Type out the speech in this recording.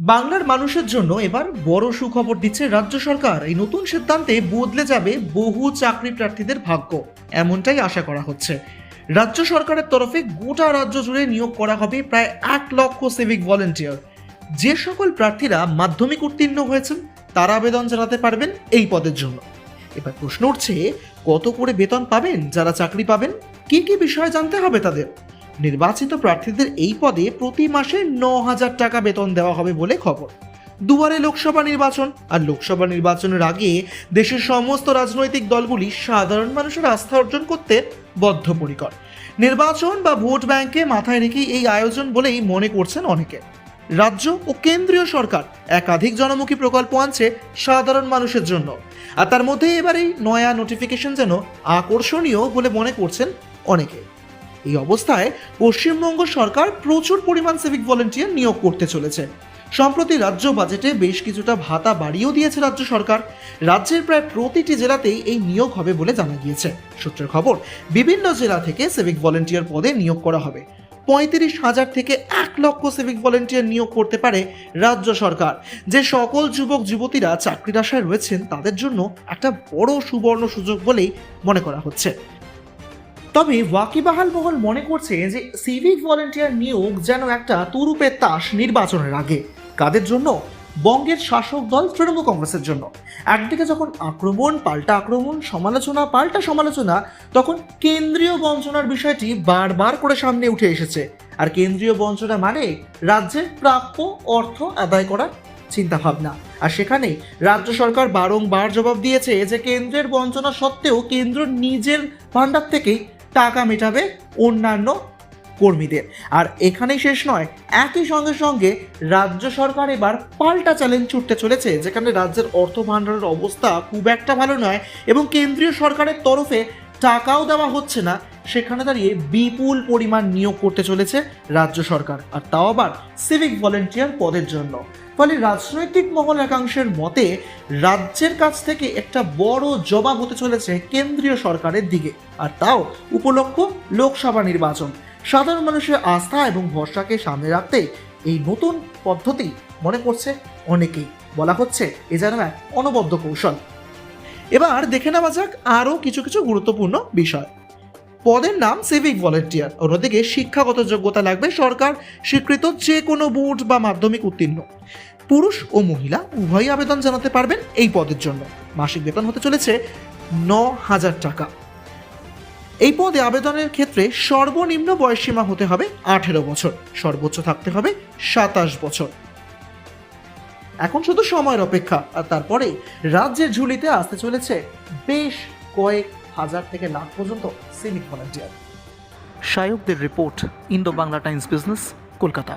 বাংলার মানুষের জন্য এবার বড় সুখবর দিচ্ছে রাজ্য সরকার। এই নতুন সিদ্ধান্তে বদলে যাবে বহু চাকরি প্রার্থীদের ভাগ্য, এমনটাই আশা করা হচ্ছে। রাজ্য সরকারের তরফে গোটা রাজ্য জুড়ে নিয়োগ করা হবে প্রায় এক লক্ষ সিভিক ভলেন্টিয়ার যে সকল প্রার্থীরা মাধ্যমিক উত্তীর্ণ হয়েছেন, তারা আবেদন জানাতে পারবেন এই পদের জন্য। এবার প্রশ্ন উঠছে, কত করে বেতন পাবেন? যারা চাকরি পাবেন, কি কি বিষয় জানতে হবে তাদের? নির্বাচিত প্রার্থীদের এই পদে প্রতি মাসে ন হাজার টাকা বেতন দেওয়া হবে বলে খবর। দুয়ারে লোকসভা নির্বাচন আর লোকসভা নির্বাচনের আগে দেশের সমস্ত রাজনৈতিক দলগুলি সাধারণ মানুষের আস্থা অর্জন করতে বদ্ধপরিকর। নির্বাচন বা ভোট ব্যাংকে মাথায় রেখেই এই আয়োজন বলেই মনে করছেন অনেকে। রাজ্য ও কেন্দ্রীয় সরকার একাধিক জনমুখী প্রকল্প আনছে সাধারণ মানুষের জন্য। আর তার মধ্যে এবার এই নয়া নোটিফিকেশন যেন আকর্ষণীয় বলে মনে করছেন অনেকে। এই অবস্থায় পশ্চিমবঙ্গ সরকার প্রচুর পরিমাণ সিভিক ভলেন্টিয়ার নিয়োগ করতে চলেছে। সম্প্রতি রাজ্য বাজেটে বেশ কিছুটা ভাতা বাড়িয়েও দিয়েছে রাজ্য সরকার। রাজ্যের প্রায় প্রতিটি জেলাতেই এই নিয়োগ হবে বলে জানা গিয়েছে। সূত্রের খবর, বিভিন্ন জেলা থেকে সিভিক ভলেন্টিয়ার পদে নিয়োগ করা হবে। পঁয়ত্রিশ হাজার থেকে এক লক্ষ সিভিক ভলেন্টিয়ার নিয়োগ করতে পারে রাজ্য সরকার। যে সকল যুবক, যুবতীরা চাকরির আশায় রয়েছেন, তাদের জন্য একটা বড় সুবর্ণ সুযোগ বলেই মনে করা হচ্ছে। তবে ওয়াকিবাহাল মহল মনে করছে যে সিভিক ভলেন্টিয়ার নিয়োগ যেন একটা তুরুপের তাস নির্বাচনের আগে। কাদের জন্য? বঙ্গের শাসক দল তৃণমূল কংগ্রেসের জন্য। একদিকে যখন আক্রমণ, পাল্টা আক্রমণ, সমালোচনা, পাল্টা সমালোচনা, তখন কেন্দ্রীয় বঞ্চনার বিষয়টি বারবার করে সামনে উঠে এসেছে। আর কেন্দ্রীয় বঞ্চনা মানে রাজ্যের প্রাপ্য অর্থ আদায় করার চিন্তাভাবনা। আর সেখানে রাজ্য সরকার বারংবার জবাব দিয়েছে যে কেন্দ্রের বঞ্চনা সত্ত্বেও কেন্দ্র নিজের ভাণ্ডার থেকেই টাকা মেটাবে অন্যান্য কর্মীদের। আর এখানেই শেষ নয়, একই সঙ্গে সঙ্গে রাজ্য সরকার এবার পাল্টা চ্যালেঞ্জ ছুটতে চলেছে, যেখানে রাজ্যের অর্থ ভাণ্ডারের অবস্থা খুব একটা ভালো নয় এবং কেন্দ্রীয় সরকারের তরফে টাকাও দেওয়া হচ্ছে না। সেখানে দাঁড়িয়ে বিপুল পরিমাণ নিয়োগ করতে চলেছে রাজ্য সরকার, আর তাও আবার সিভিক ভলেন্টিয়ার পদের জন্য। ফলে রাজনৈতিক মহল একাংশের মতে, রাজ্যের কাছ থেকে একটা বড় জবাব হতে চলেছে কেন্দ্রীয় সরকারের দিকে, আর তাও উপলক্ষ লোকসভা নির্বাচন। সাধারণ মানুষের আস্থা এবং ভরসাকে সামনে রাখতে এই নতুন পদ্ধতি মনে করছে অনেকেই। বলা হচ্ছে, এ যেন এক অনবদ্য কৌশল। এবার দেখে নেওয়া যাক আরও কিছু কিছু গুরুত্বপূর্ণ বিষয়। পদের নাম সিভিক ভলেন্টিয়ার অন্যদিকে শিক্ষাগত যোগ্যতা লাগবে সরকার, স্বীকৃত যে কোনো বোর্ড বা মাধ্যমিক উত্তীর্ণ। পুরুষ ও মহিলা উভয়ই আবেদন জানাতে পারবেন এই পদের জন্য। মাসিক বেতন হতে চলেছে ন হাজার টাকা। এই পদে আবেদনের ক্ষেত্রে সর্বনিম্ন বয়সসীমা হতে হবে আঠেরো বছর। সর্বোচ্চ থাকতে হবে সাতাশ বছর। এখন শুধু সময়ের অপেক্ষা, আর তারপরে রাজ্যের ঝুলিতে আসতে চলেছে বেশ কয়েক হাজার থেকে লাখ পর্যন্ত সেমিক volunteer সায়কদের report Indo Bangla Times business Kolkata.